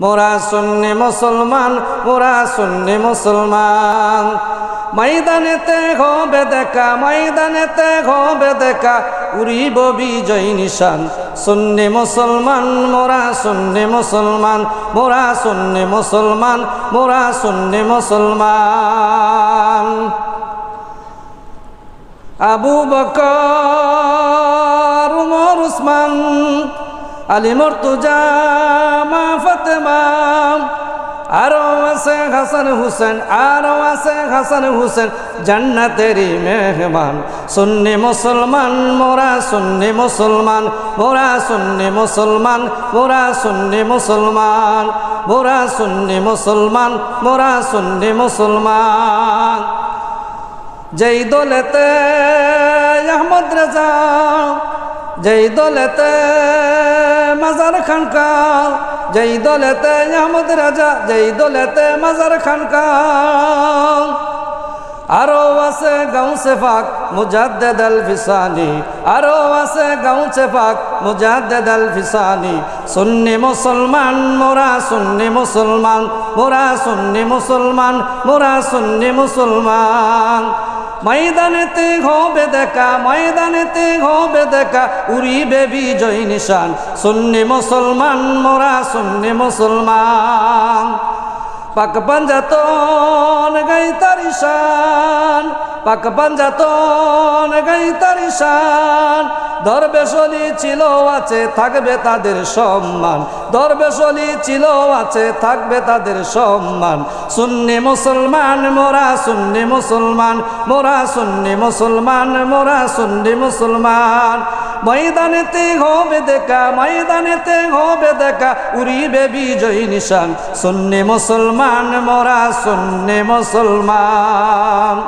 মোরা সুন্নি মুসলমান, মোরা সুন্নি মুসলমান। ময়দানেতে হবে দেখা, ময়দানেতে হবে দেখা, উড়িব বিজয় নিশান। সুন্নি মুসলমান, মোরা সুন্নি মুসলমান, মোরা সুন্নি মুসলমান, মোরা সুন্নি মুসলমান। Abu Bakr, Umar, Usman Ali Murtaza, মা ফাতেমা, আরও আছে হাসান হুসেন, আরও আছে হাসান হুসেন, জান্নাতেরই মেহমান। সুন্নি মুসলমান, মোরা সুন্নি মুসলমান, মোরা সুন্নি মুসলমান, মোরা সুন্নি মুসলমান, মোরা সুন্নি মুসলমান, মোরা সুন্নি মুসলমান। যেই দলেতে আহমদ রাজা যেই দলেতে মাজার খানকা যেই দলেতে আহমদ রাজা, যেই দলেতে মাজার খানকা আরও আছে গাঁও সে ফাক মুজাদ্দেদ আল ফিসানি, আরও আছে গাঁও সে ফাক মুজাদ্দেদ আল ফিসানি। সুন্নি মুসলমান, মোরা সুন্নি মুসলমান, মোরা সুন্নি মুসলমান, মোরা সুন্নি মুসলমান। ময়দানেতে হবে দেখা, ময়দানেতে হবে দেখা, উড়িবে বিজয় নিশান। সুন্নি মুসলমান, মোরা সুন্নি মুসলমান। পাক পাঞ্জাতন গাই তারিশান পাক পাঞ্জাতন গাই তারিশান দরবেশলি ছিল, আছে, থাকবে তাদের সম্মান। দরবেশলি ছিল, আছে, থাকবে তাদের সম্মান। সুন্নি মুসলমান, মোরা সুন্নি মুসলমান। মোরা সুন্নি মুসলমান, মোরা সুন্নি মুসলমান। ময়দানেতে হবে দেখা, ময়দানেতে হবে দেখা, উড়িবে বিজয় নিশান। সুন্নি মুসলমান, মোরা সুন্নি মুসলমান।